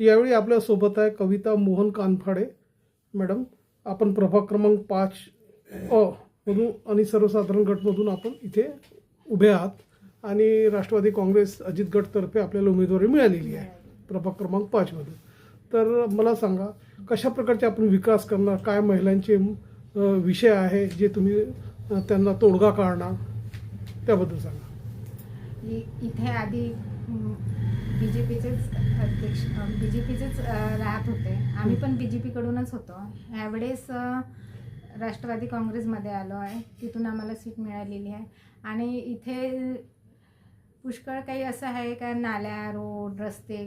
यावेळी आपल्यासोबत आहे कविता मोहन कानफाडे. मॅडम आपण प्रभाग क्रमांक पाच अ मधून आणि सर्वसाधारण गटमधून आपण इथे उभे आहात आणि राष्ट्रवादी काँग्रेस अजित गटतर्फे आपल्याला उमेदवारी मिळालेली आहे प्रभाग क्रमांक पाचमधून तर मला सांगा कशा प्रकारचे आपण विकास करणार काय महिलांचे विषय आहे जे तुम्ही त्यांना तोडगा काढणार? त्याबद्दल सांगा. इथे आधी बी जे पीचेच अध्यक्ष बी जे पीचेच राहत होते. आम्ही पण बी जे पीकडूनच होतो. ह्यावेळेस राष्ट्रवादी काँग्रेसमध्ये आलो आहे. तिथून आम्हाला सीट मिळालेली आहे. आणि इथे पुष्कळ काही असं आहे का नाल्या रोड रस्ते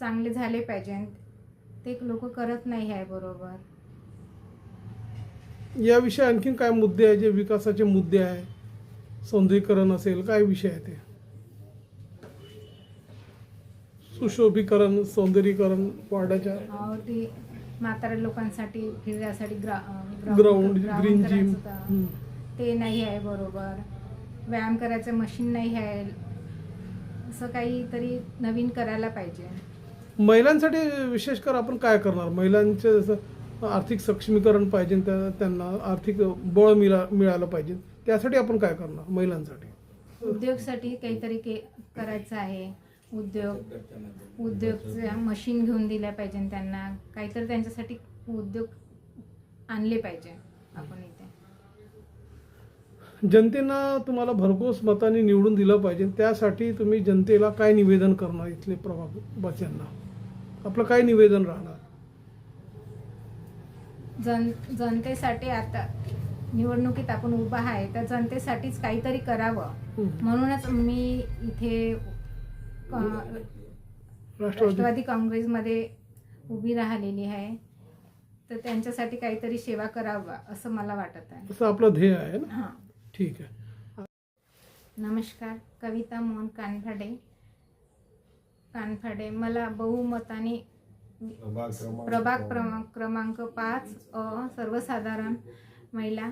चांगले झाले पाहिजेत ते लोक करत नाही आहे बरोबर. याविषयी आणखीन काय मुद्दे आहे? जे विकासाचे मुद्दे आहे सौंदर्यीकरण असेल काय विषय आहे ते? सुशोभीकरण सौंदर्यीकरण वार्डाच्या अ, ते म्हाताऱ्या लोकांसाठी फिरण्यासाठी ग्रा ग्राउंड ग्रीन जिम. होतं. ते नाही आहे बरोबर. व्यायाम करायचं मशीन नाही आहे. असं काहीतरी नवीन करायला पाहिजे. महिलांसाठी विशेषकर आपण काय करणार? महिलांचे जसं आर्थिक सक्षमीकरण पाहिजे त्या त्यांना आर्थिक बळ मिळा मिळालं पाहिजे. त्यासाठी आपण काय करणार महिलांसाठी? उद्योगसाठी काहीतरी के करायचं आहे. उद्योग उद्योगच्या मशीन घेऊन दिल्या पाहिजे त्यांना काहीतरी त्यांच्यासाठी उद्योग आणले पाहिजे आपण इथे. जनतेनं तुम्हाला भरघोस मताने निवडून दिलं पाहिजे. त्यासाठी तुम्ही जनतेला काय निवेदन करणार इथले प्रभागवासियांना? आपलं काय निवेदन राहणार? जन जनतेसाठी आता निवडणुकीत आपण उभा आहे तर जनतेसाठीच काहीतरी करावं. म्हणूनच मी इथे राष्ट्रवादी काँग्रेसमध्ये उभी राहिलेली आहे. तर त्यांच्यासाठी काहीतरी सेवा करावा असं मला वाटत आहे. असं आपलं ध्येय आहे ना? हां. ठीक आहे. नमस्कार कविता मोहन कानफाडे. कानफाडे मला बहुमताने प्रभाग क्रमांक क्रमांक पाच अ सर्वसाधारण महिला.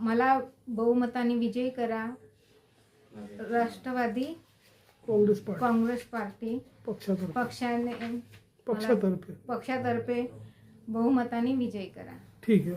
मला बहुमताने विजयी करा. Rashtravadi Congress party. Congress party. पक्षातर्फे. पक्षाने पक्षातर्फे. पक्षातर्फे बहुमताने विजयी करा. ठीक आहे